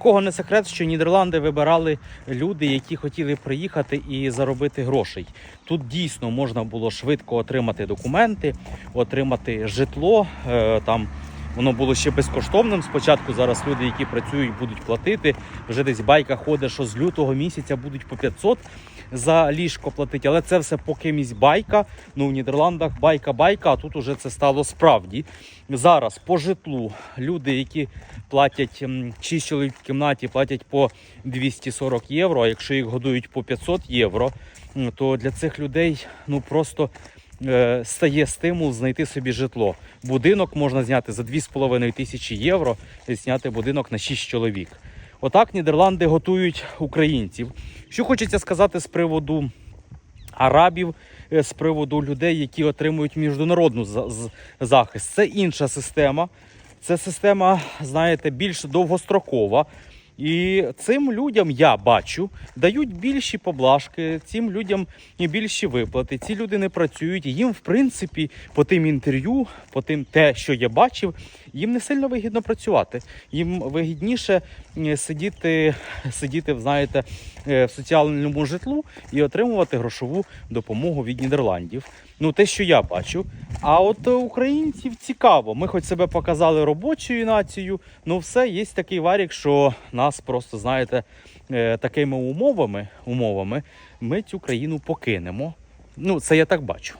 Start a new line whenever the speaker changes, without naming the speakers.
Кого не секрет, що Нідерланди вибирали люди, які хотіли приїхати і заробити грошей. Тут дійсно можна було швидко отримати документи, отримати житло. Е, Там воно було ще безкоштовним. Спочатку зараз люди, які працюють, будуть платити. Вже десь байка ходить, що з лютого місяця будуть по 500 за ліжко платити. Але це все поки місь байка. Ну в Нідерландах байка-байка, а тут уже це стало справді. Зараз по житлу люди, які платять 6 чоловік в кімнаті, платять по 240 євро. А якщо їх годують по 500 євро, то для цих людей ну просто стає стимул знайти собі житло. Будинок можна зняти за 2,5 тисячі євро, і зняти будинок на 6 чоловік. Отак Нідерланди готують українців. Що хочеться сказати з приводу арабів, е, з приводу людей, які отримують міжнародну захист. Це інша система. Це система, знаєте, більш довгострокова. І цим людям я бачу, дають більші поблажки, цим людям більші виплати. Ці люди не працюють. Їм, в принципі, по тим інтерв'ю, по тим те, що я бачив, їм не сильно вигідно працювати. Їм вигідніше сидіти, сидіти, знаєте, е, в соціальному житлу і отримувати грошову допомогу від Нідерландів. Ну, те, що я бачу. А от українців цікаво. Ми хоч себе показали робочою нацією, ну все, є такий варік, що нас просто, знаєте, е, такими умовами, умовами ми цю країну покинемо. Ну, це я так бачу.